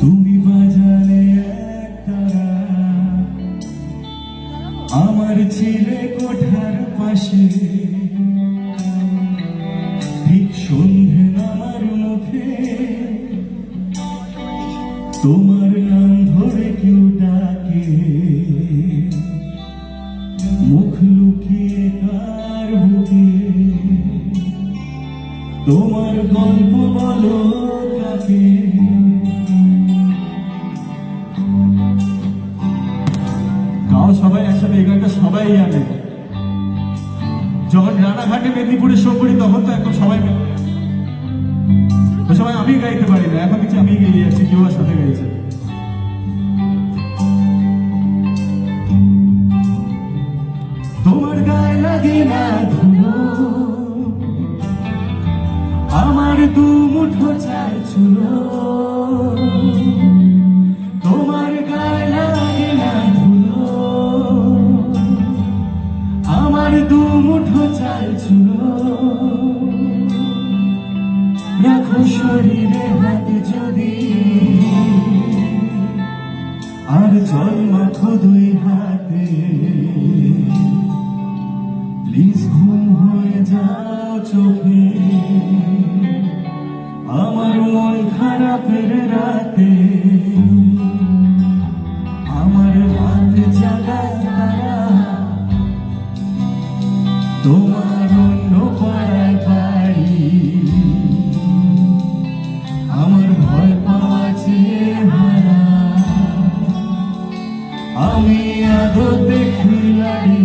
তুমি বাজালে তারা আমার ছেলে কোঠার পাশে। ঠিক সন্ধে নামার তোমার তোমার গল্প বলো কাকে? সবাই একসাথে এই সবাই জানে। যখন রানাঘাটে মেদিনীপুরে শো করি, তখন তো একদম সবাই ওই আমি গাইতে পারি না, এখন দেখছি আমি গেয়ে যাচ্ছি কেউ সাথে গাইছে তোমার গায়ে লাগে না ধুলো। দু মুঠো চাল ছুলো। তোমার গায়ে লাগে না ধুলো। আমার দু মুঠো চাল ছুলো। রাখো শরীরে হাত যদি আর জল মাখো দুই হাতে। প্লিজ ঘুম হয়ে যাও চোখে। তোমার অন্য পাড়ায় আমার ভয় পাওয়া চেহারা আমি আদো দেখি লাড়ি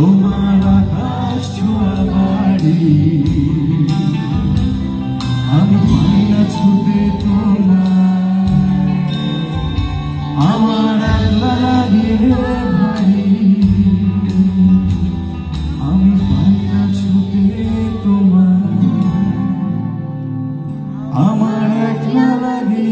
তোমার আকাশ ছোঁয়া বাড়ি। আমি পাই না ছুটে তোমার আমার আল্লাহ লাগে ভাই। আমি পাই না ছুটে তোমার আমার একলা লাগে